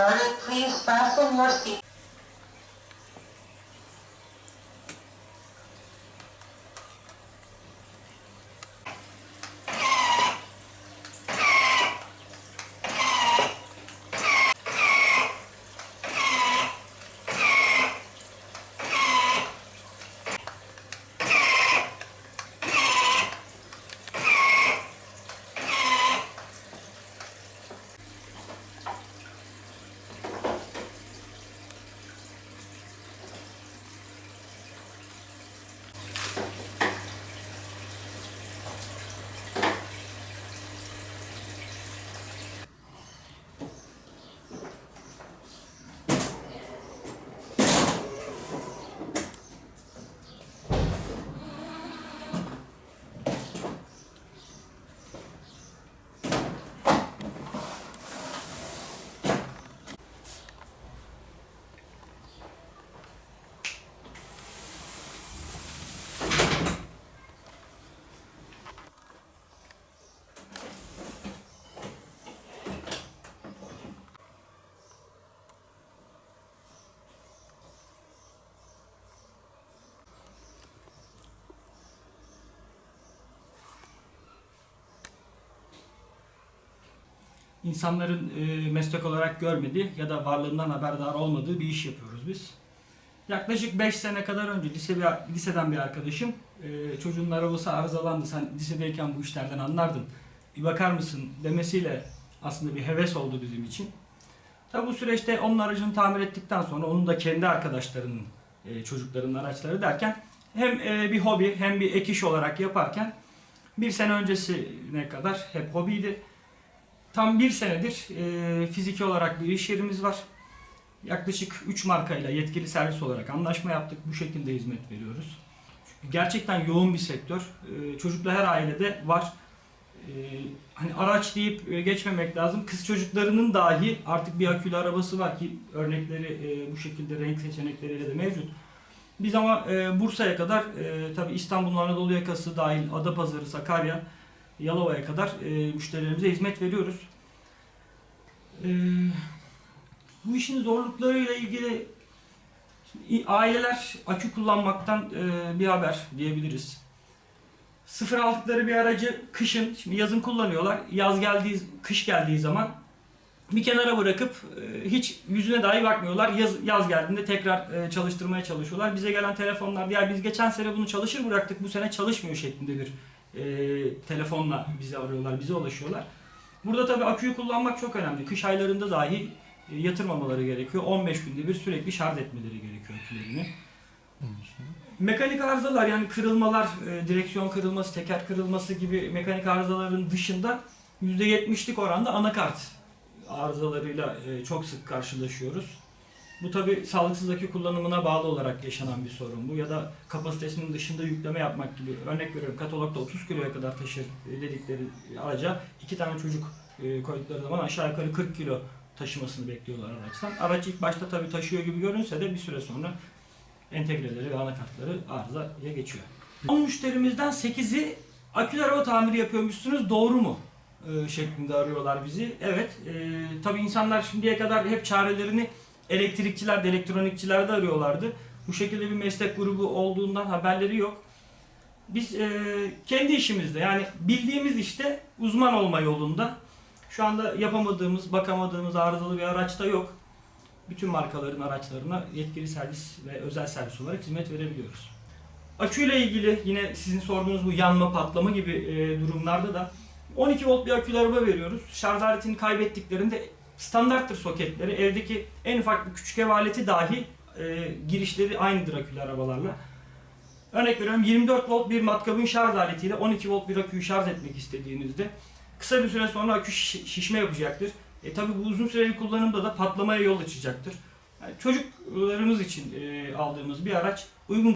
started, please fasten your seat. İnsanların e, meslek olarak görmediği ya da varlığından haberdar olmadığı bir iş yapıyoruz biz. Yaklaşık 5 sene kadar önce lise bir, liseden bir arkadaşım e, çocuğun arabası arızalandı sen lisedeyken bu işlerden anlardın bir bakar mısın demesiyle aslında bir heves oldu bizim için. Tabi bu süreçte onun aracını tamir ettikten sonra onun da kendi arkadaşlarının e, çocuklarının araçları derken hem e, bir hobi hem bir ek iş olarak yaparken bir sene öncesine kadar hep hobiydi. Tam bir senedir e, fiziki olarak bir iş yerimiz var. Yaklaşık 3 markayla yetkili servis olarak anlaşma yaptık. Bu şekilde hizmet veriyoruz. Çünkü gerçekten yoğun bir sektör. E, çocuklu her ailede var. E, hani araç deyip e, geçmemek lazım. Kız çocuklarının dahi artık bir akülü arabası var ki örnekleri e, bu şekilde renk seçenekleriyle de mevcut. Biz ama e, Bursa'ya kadar e, tabi İstanbul'un Anadolu yakası dahil Adapazarı, Sakarya, Yalova'ya kadar e, müşterilerimize hizmet veriyoruz. E, bu işin zorluklarıyla ilgili şimdi, aileler akü kullanmaktan e, bir haber diyebiliriz. Sıfır aldıkları bir aracı kışın, şimdi yazın kullanıyorlar. Yaz geldiği, kış geldiği zaman bir kenara bırakıp e, hiç yüzüne dahi bakmıyorlar. Yaz, yaz geldiğinde tekrar e, çalıştırmaya çalışıyorlar. Bize gelen telefonlar ya biz geçen sene bunu çalışır bıraktık bu sene çalışmıyor şeklinde bir e, telefonla bizi arıyorlar, bize ulaşıyorlar. Burada tabii aküyü kullanmak çok önemli. Kış aylarında dahi e, yatırmamaları gerekiyor. 15 günde bir sürekli şarj etmeleri gerekiyor akülerini. Mekanik arızalar yani kırılmalar, e, direksiyon kırılması, teker kırılması gibi mekanik arızaların dışında %70'lik oranda anakart arızalarıyla e, çok sık karşılaşıyoruz. Bu tabi sağlıksız akü kullanımına bağlı olarak yaşanan bir sorun bu ya da kapasitesinin dışında yükleme yapmak gibi örnek veriyorum katalogda 30 kiloya kadar taşır dedikleri araca iki tane çocuk e, koydukları zaman aşağı yukarı 40 kilo taşımasını bekliyorlar araçtan. Araç ilk başta tabi taşıyor gibi görünse de bir süre sonra entegreleri ve anakartları arızaya geçiyor. 10 müşterimizden 8'i akülü araba tamiri yapıyormuşsunuz doğru mu? E, şeklinde arıyorlar bizi. Evet. E, tabii insanlar şimdiye kadar hep çarelerini elektrikçiler de elektronikçiler de arıyorlardı. Bu şekilde bir meslek grubu olduğundan haberleri yok. Biz e, kendi işimizde yani bildiğimiz işte uzman olma yolunda. Şu anda yapamadığımız, bakamadığımız arızalı bir araç da yok. Bütün markaların araçlarına yetkili servis ve özel servis olarak hizmet verebiliyoruz. Aküyle ilgili yine sizin sorduğunuz bu yanma, patlama gibi e, durumlarda da 12 volt bir akülü araba veriyoruz. Şarj aletini kaybettiklerinde standarttır soketleri. Evdeki en ufak bir küçük ev aleti dahi e, girişleri aynıdır akülü arabalarla. Örnek veriyorum 24 volt bir matkabın şarj aletiyle 12 volt bir aküyü şarj etmek istediğinizde kısa bir süre sonra akü şiş- şişme yapacaktır. E tabi bu uzun süreli kullanımda da patlamaya yol açacaktır. Yani çocuklarımız için e, aldığımız bir araç uygun